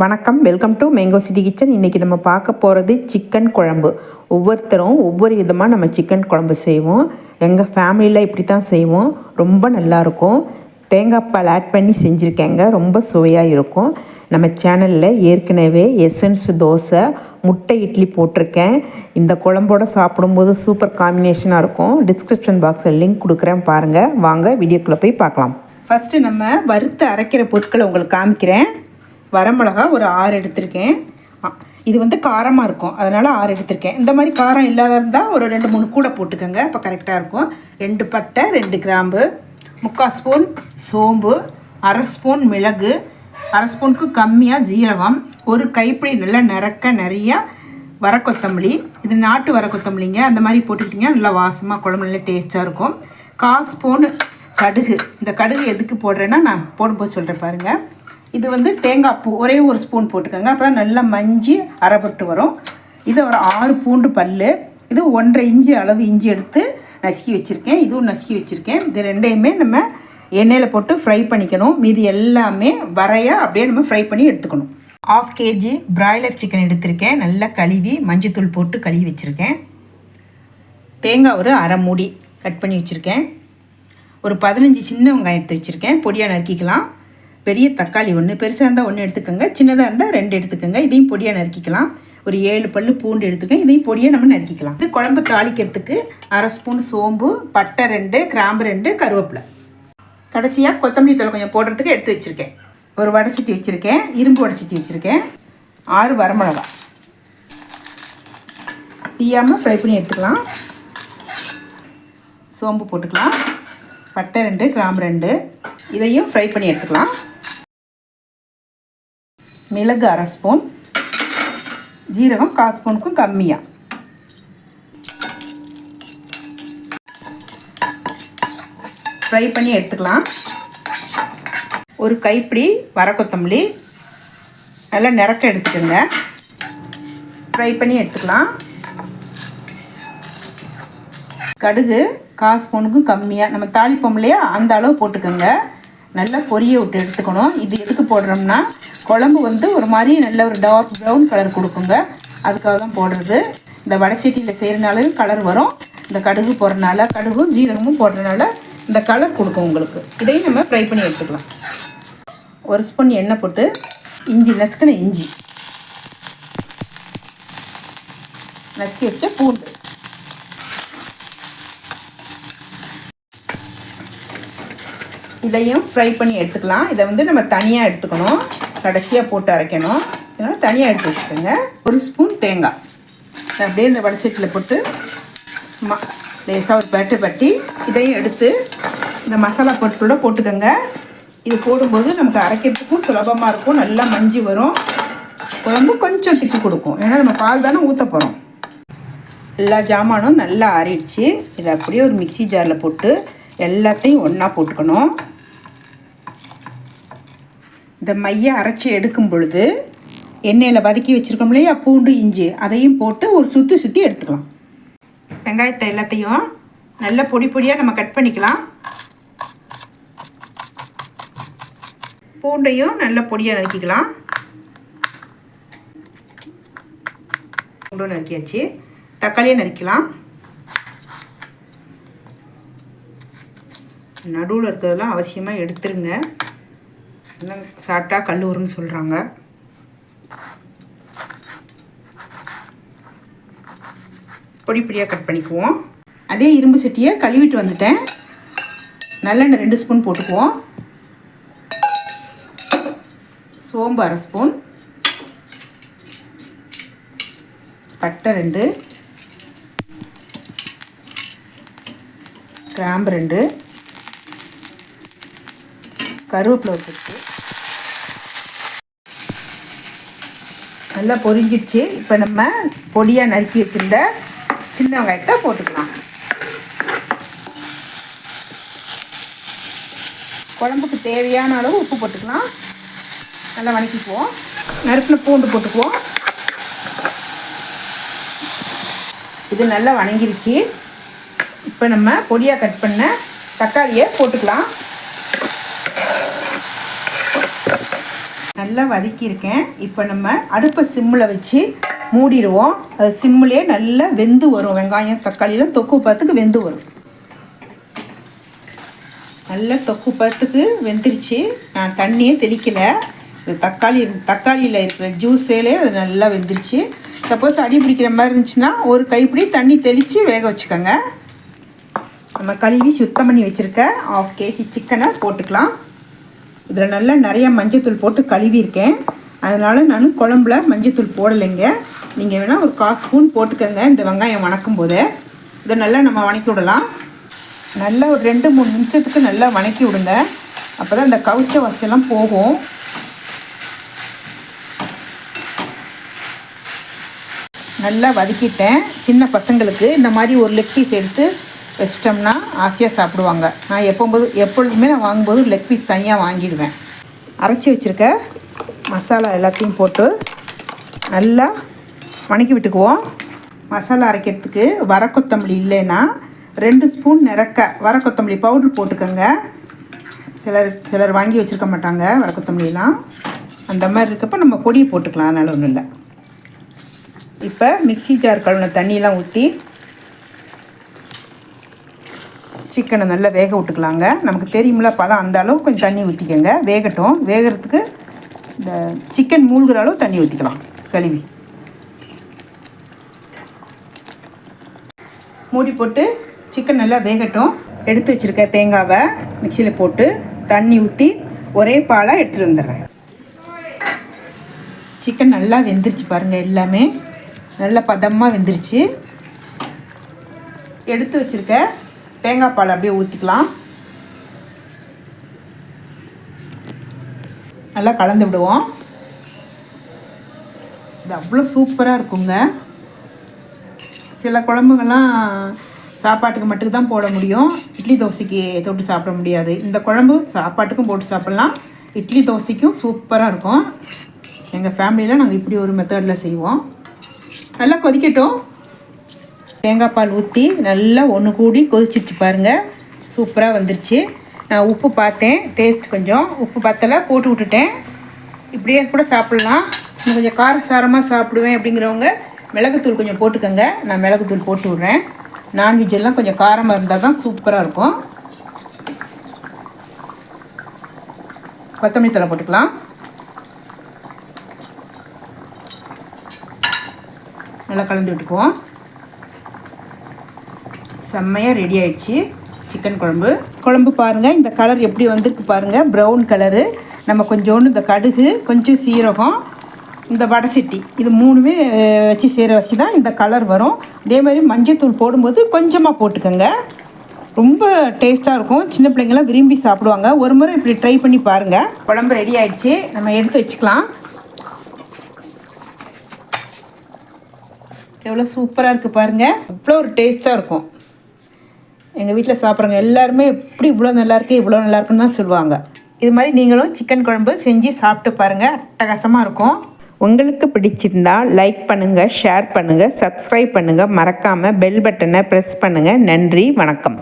வணக்கம். Welcome to mango city kitchen இன்றைக்கி நம்ம பார்க்க போகிறது சிக்கன் குழம்பு. ஒவ்வொருத்தரும் ஒவ்வொரு விதமாக நம்ம சிக்கன் குழம்பு செய்வோம். எங்கள் ஃபேமிலியில் இப்படி தான் செய்வோம். ரொம்ப நல்லாயிருக்கும் தேங்காய் பால் ஆட் பண்ணி செஞ்சுருக்கேங்க. ரொம்ப சுவையாக இருக்கும். நம்ம சேனலில் ஏற்கனவே எசன்ஸ் தோசை முட்டை இட்லி போட்டிருக்கேன். இந்த குழம்போட சாப்பிடும்போது சூப்பர் காம்பினேஷனாக இருக்கும். டிஸ்கிரிப்ஷன் பாக்ஸில் லிங்க் கொடுக்குறேன். பாருங்கள் வாங்க வீடியோக்குள்ளே போய் பார்க்கலாம். ஃபஸ்ட்டு நம்ம வறுத்து அரைக்கிற பொருட்களை உங்களுக்கு காமிக்கிறேன். வரமிளகா ஒரு ஆறு எடுத்திருக்கேன். இது வந்து காரமாக இருக்கும். அதனால் ஆறு எடுத்திருக்கேன். இந்த மாதிரி காரம் இல்லாத இருந்தால் ஒரு ரெண்டு மூணு கூட போட்டுக்கோங்க. அப்போ கரெக்டாக இருக்கும். ரெண்டு பட்டை ரெண்டு கிராம்பு முக்கால் ஸ்பூன் சோம்பு அரை ஸ்பூன் மிளகு அரை ஸ்பூனுக்கு கம்மியாக ஜீரகம் ஒரு கைப்பிடி நல்லா நிறக்க நிறையா வர கொத்தமல்லி. இது நாட்டு வர கொத்தமல்லிங்க. அந்த மாதிரி போட்டுக்கிட்டிங்கன்னா நல்லா வாசமாக குழம்பு நல்லா டேஸ்ட்டாக இருக்கும். கால் ஸ்பூன் கடுகு. இந்த கடுகு எதுக்கு போடுறேன்னா நான் போடும்போது சொல்கிறேன் பாருங்கள் இது வந்து தேங்காய் பூ ஒரே ஒரு ஸ்பூன் போட்டுக்கோங்க. அப்போ தான் நல்லா மஞ்சி அரைப்பட்டு வரும். இது ஒரு ஆறு பூண்டு பல் இது ஒன்றரை இஞ்சி அளவு இஞ்சி எடுத்து நசுக்கி வச்சுருக்கேன். இதுவும் நசுக்கி வச்சுருக்கேன். இது ரெண்டையுமே நம்ம எண்ணெயில் போட்டு ஃப்ரை பண்ணிக்கணும். மீதி எல்லாமே வரைய அப்படியே நம்ம ஃப்ரை பண்ணி எடுத்துக்கணும். ஆஃப் கேஜி பிராய்லர் சிக்கன் எடுத்திருக்கேன். நல்லா கழுவி மஞ்சத்தூள் போட்டு கழுவி வச்சுருக்கேன். தேங்காய் ஒரு அரை மூடி கட் பண்ணி வச்சுருக்கேன். ஒரு பதினஞ்சு சின்ன வெங்காயம் எடுத்து வச்சுருக்கேன். பொடியாக நறுக்கிக்கலாம். பெரிய தக்காளி ஒன்று பெருசாக இருந்தால் ஒன்று எடுத்துக்கோங்க சின்னதாக இருந்தால் ரெண்டு எடுத்துக்கோங்க. இதையும் பொடியாக நறுக்கிக்கலாம். ஒரு ஏழு பல் பூண்டு எடுத்துக்கோங்க இதையும் பொடியாக நம்ம நறுக்கிக்கலாம். இது குழம்பு தாளிக்கிறதுக்கு அரை ஸ்பூன் சோம்பு பட்டை ரெண்டு கிராம்பு ரெண்டு கருவேப்பிலை. கடைசியாக கொத்தமல்லி தழை கொஞ்சம் போடுறதுக்கு எடுத்து வச்சுருக்கேன். ஒரு வடைச்சிட்டி வச்சுருக்கேன் இரும்பு வடைச்சிட்டி வச்சுருக்கேன் ஆறு வரமிளகா. தீயாமல் ஃப்ரை பண்ணி எடுத்துக்கலாம். சோம்பு போட்டுக்கலாம். பட்டை ரெண்டு கிராம்பு ரெண்டு இதையும் ஃப்ரை பண்ணி எடுத்துக்கலாம். மிளகு அரை ஸ்பூன். ஜீரகம் கால் ஸ்பூனுக்கும் கம்மியாக ஃப்ரை பண்ணி எடுத்துக்கலாம். ஒரு கைப்பிடி வர கொத்தமல்லி நல்லா நிறக்க எடுத்துக்கோங்க. ஃப்ரை பண்ணி எடுத்துக்கலாம். கடுகு கால் ஸ்பூனுக்கும் கம்மியாக நம்ம தாளிப்போம் இல்லையா? அந்த அளவு போட்டுக்கோங்க. நல்லா பொரிய விட்டு எடுத்துக்கணும். இது எதுக்கு போடுறோம்னா குழம்பு வந்து ஒரு மாதிரி நல்ல ஒரு டார்க் ப்ரௌன் கலர் கொடுக்குங்க. அதுக்காக தான் போடுறது. இந்த வடச்சட்டியில் செய்கிறனாலும் கலர் வரும். இந்த கடுகு போடுறனால கடுகும் ஜீரகமும் போடுறனால இந்த கலர் கொடுக்கும் உங்களுக்கு. இதையும் நம்ம ஃப்ரை பண்ணி எடுத்துக்கலாம். ஒரு ஸ்பூன் எண்ணெய் போட்டு இஞ்சி நசுக்கின இஞ்சி நசுக்கி வச்ச பூண்டு. இதையும் ஃப்ரை பண்ணி எடுத்துக்கலாம். இதை வந்து நம்ம தனியாக எடுத்துக்கணும். கடைசியாக போட்டு அரைக்கணும். இதனால் தனியாக எடுத்து வச்சுக்கோங்க. ஒரு ஸ்பூன் தேங்காய். அப்படியே இந்த வடச்சட்டியில் போட்டு ம லேசாக ஒரு பெட்டு பட்டி இதையும் எடுத்து இந்த மசாலா பொருட்களோட போட்டுக்கோங்க. இது போடும்போது நமக்கு அரைக்கிறதுக்கும் சுலபமாக இருக்கும். நல்லா மஞ்சி வரும். குழம்பு கொஞ்சம் திக்கு கொடுக்கும். ஏன்னா நம்ம பால் தானே ஊற்ற போகிறோம் எல்லா ஜாமானும் நல்லா ஆறிடுச்சு. இதை அப்படியே ஒரு மிக்ஸி ஜாரில் போட்டு எல்லாத்தையும் ஒன்றா போட்டுக்கணும். இந்த மையை அரைச்சி எடுக்கும் பொழுது எண்ணெயில் வதக்கி வச்சுருக்கோம் இல்லையா? பூண்டு இஞ்சி. அதையும் போட்டு ஒரு சுற்றி சுற்றி எடுத்துக்கலாம். வெங்காயத்தை எல்லாத்தையும் நல்ல பொடி பொடியாக நம்ம கட் பண்ணிக்கலாம். பூண்டையும் நல்ல பொடியாக நறுக்கிக்கலாம். பூண்டும் நறுக்கியாச்சு. தக்காளியை நறுக்கலாம். நடுவில் இருக்கிறதெல்லாம் அவசியமாக எடுத்துருங்க. இல்லை சாப்பிட்டா கல் சொல்கிறாங்க பொடி பொடியாக கட் பண்ணிக்குவோம். அதே இரும்பு சட்டியை கழுவிட்டு வந்துட்டேன். நல்லெண்ணெய் ரெண்டு ஸ்பூன் போட்டுக்குவோம். சோம்பு அரை ஸ்பூன். பட்டை ரெண்டு. கிராம்பு ரெண்டு. கருவேப்பிலை ஒரு நல்லா பொரிஞ்சிடுச்சு. இப்போ நம்ம பொடியாக நறுக்கி வச்சிருந்த சின்ன வெங்காயத்தை போட்டுக்கலாம். குழம்புக்கு தேவையான அளவு உப்பு போட்டுக்கலாம். நல்லா வணக்கிக்குவோம். நறுக்கின பூண்டு போட்டுக்குவோம். இது நல்லா வணங்கிருச்சு. இப்போ நம்ம பொடியாக கட் பண்ண தக்காளியை போட்டுக்கலாம். நல்லா வதக்கியிருக்கேன். இப்போ நம்ம அடுப்பை சிம்மில் வச்சு மூடிடுவோம். அது சிம்மிலே நல்லா வெந்து வரும். வெங்காயம் தக்காளியெலாம் தொக்கு பார்த்துக்கு வெந்து வரும். நல்லா தொக்கு பார்த்துக்கு வெந்துருச்சு. நான் தண்ணியே தெளிக்கலை. தக்காளி தக்காளியில் இருக்கிற ஜூஸேலே அது நல்லா வெந்துருச்சு. சப்போஸ் அடி பிடிக்கிற மாதிரி இருந்துச்சுன்னா ஒரு கைப்பிடி தண்ணி தெளித்து வேக வச்சுக்கோங்க. நம்ம கழுவி சுத்தம் பண்ணி வச்சுருக்க ஆஃப் கேஜி சிக்கனை போட்டுக்கலாம். இதில் நல்லா நிறையா மஞ்சத்தூள் போட்டு கழுவியிருக்கேன். அதனால் நான் குழம்புல மஞ்சத்தூள் போடலைங்க. நீங்கள் வேணால் ஒரு கால் ஸ்பூன் போட்டுக்கோங்க இந்த வெங்காயம் வணக்கும் போது. இதை நல்லா நம்ம வணக்கி விடலாம். நல்லா ஒரு ரெண்டு மூணு நிமிஷத்துக்கு நல்லா வணக்கி விடுங்க. அப்போ தான் இந்த கவுச்ச வசையெல்லாம் போகும். நல்லா வதக்கிட்டேன். சின்ன பசங்களுக்கு இந்த மாதிரி ஒரு லெக் பீஸ் எடுத்து வச்சிட்டோம்னா ஆசையாக சாப்பிடுவாங்க. நான் எப்போது எப்பொழுதுமே நான் வாங்கும்போது லெக் பீஸ் தனியாக வாங்கிடுவேன். அரைச்சி வச்சுருக்க மசாலா எல்லாத்தையும் போட்டு நல்லா வணக்கி விட்டுக்குவோம். மசாலா அரைக்கிறதுக்கு வர கொத்தமல்லி இல்லைன்னா ரெண்டு ஸ்பூன் நிறக்க வர கொத்தமல்லி பவுட்ரு போட்டுக்கோங்க. சிலர் சிலர் வாங்கி வச்சுருக்க மாட்டாங்க வர கொத்தமல்லிலாம். அந்த மாதிரி இருக்கப்போ நம்ம பொடியை போட்டுக்கலாம் அதனால் ஒன்றும் இல்லை. இப்போ மிக்ஸி ஜார் கழுவின தண்ணியெலாம் ஊற்றி சிக்கனை நல்லா வேக விட்டுக்கலாங்க. நமக்கு தெரியுமில்ல பதம் அந்த அளவு கொஞ்சம் தண்ணி ஊற்றிக்கோங்க வேகட்டும். வேகிறதுக்கு இந்த சிக்கன் மூழ்கிற அளவு தண்ணி ஊற்றிக்கலாம் கழுவி. மூடி போட்டு சிக்கன் நல்லா வேகட்டும். எடுத்து வச்சுருக்க தேங்காவை மிக்சியில் போட்டு தண்ணி ஊற்றி ஒரே பாலாக எடுத்துகிட்டு வந்துடுறேன். சிக்கன் நல்லா வெந்துருச்சு பாருங்கள் எல்லாமே. நல்லா பதமாக வெந்துருச்சு. எடுத்து வச்சுருக்க தேங்காய் பால் அப்படியே ஊற்றிக்கலாம் நல்லா கலந்து விடுவோம். இது அவ்வளோ சூப்பராக இருக்குங்க. சில குழம்புகள்லாம் சாப்பாட்டுக்கு மட்டும்தான் போட முடியும். இட்லி தோசைக்கு தொட்டு சாப்பிட முடியாது. இந்த குழம்பு சாப்பாட்டுக்கும் போட்டு சாப்பிட்லாம். இட்லி தோசைக்கும் சூப்பராக இருக்கும். எங்கள் ஃபேமிலியில் நாங்கள் இப்படி ஒரு மெத்தடில் செய்வோம். நல்லா கொதிக்கட்டும். தேங்காய் பால் ஊற்றி நல்லா ஒன்று கூடி கொதிச்சிருச்சு பாருங்கள் சூப்பராக வந்துருச்சு. நான் உப்பு பார்த்தேன். டேஸ்ட் கொஞ்சம். உப்பு பத்தலை போட்டு விட்டுட்டேன். இப்படியே கூட சாப்பிட்லாம். இன்னும் கொஞ்சம் காரசாரமாக சாப்பிடுவேன் அப்படிங்கிறவங்க மிளகுத்தூள் கொஞ்சம் போட்டுக்கோங்க. நான் மிளகுத்தூள் போட்டு விட்றேன். நான்வெஜ் எல்லாம் கொஞ்சம் காரமாக இருந்தால் தான் சூப்பராக இருக்கும். கொத்தமல்லி தலை போட்டுக்கலாம். நல்லா கலந்து விட்டுக்குவோம். செம்மையாக ரெடி ஆயிடுச்சு. சிக்கன் குழம்பு. குழம்பு பாருங்கள் இந்த கலர் எப்படி வந்திருக்கு பாருங்கள் ப்ரௌன் கலரு நம்ம கொஞ்சோண்டு இந்த கடுகு கொஞ்சம் சீரகம் இந்த வடை சட்டி. இது மூணுமே வச்சு சேர வச்சு தான் இந்த கலர் வரும். அதே மாதிரி மஞ்சத்தூள் போடும்போது கொஞ்சமாக போட்டுக்கோங்க. ரொம்ப டேஸ்ட்டாக இருக்கும். சின்ன பிள்ளைங்களாம் விரும்பி சாப்பிடுவாங்க. ஒரு முறை இப்படி ட்ரை பண்ணி பாருங்கள் குழம்பு ரெடி ஆயிடுச்சு. நம்ம எடுத்து வச்சுக்கலாம். எவ்வளோ சூப்பராக இருக்குது பாருங்கள் அவ்வளோ ஒரு டேஸ்ட்டாக இருக்கும். எங்கள் வீட்டில் சாப்பிட்றவங்க எல்லாருமே எப்படி இவ்வளோ நல்லாயிருக்கு இவ்வளோ நல்லா இருக்குன்னு தான் சொல்லுவாங்க. இது மாதிரி நீங்களும் சிக்கன் குழம்பு செஞ்சு சாப்பிட்டு பாருங்கள் அட்டகாசமாக இருக்கும். உங்களுக்கு பிடிச்சிருந்தா லைக் பண்ணுங்கள் ஷேர் பண்ணுங்கள் சப்ஸ்கிரைப் பண்ணுங்கள் மறக்காமல் பெல் பட்டனை ப்ரெஸ் பண்ணுங்கள் நன்றி வணக்கம்.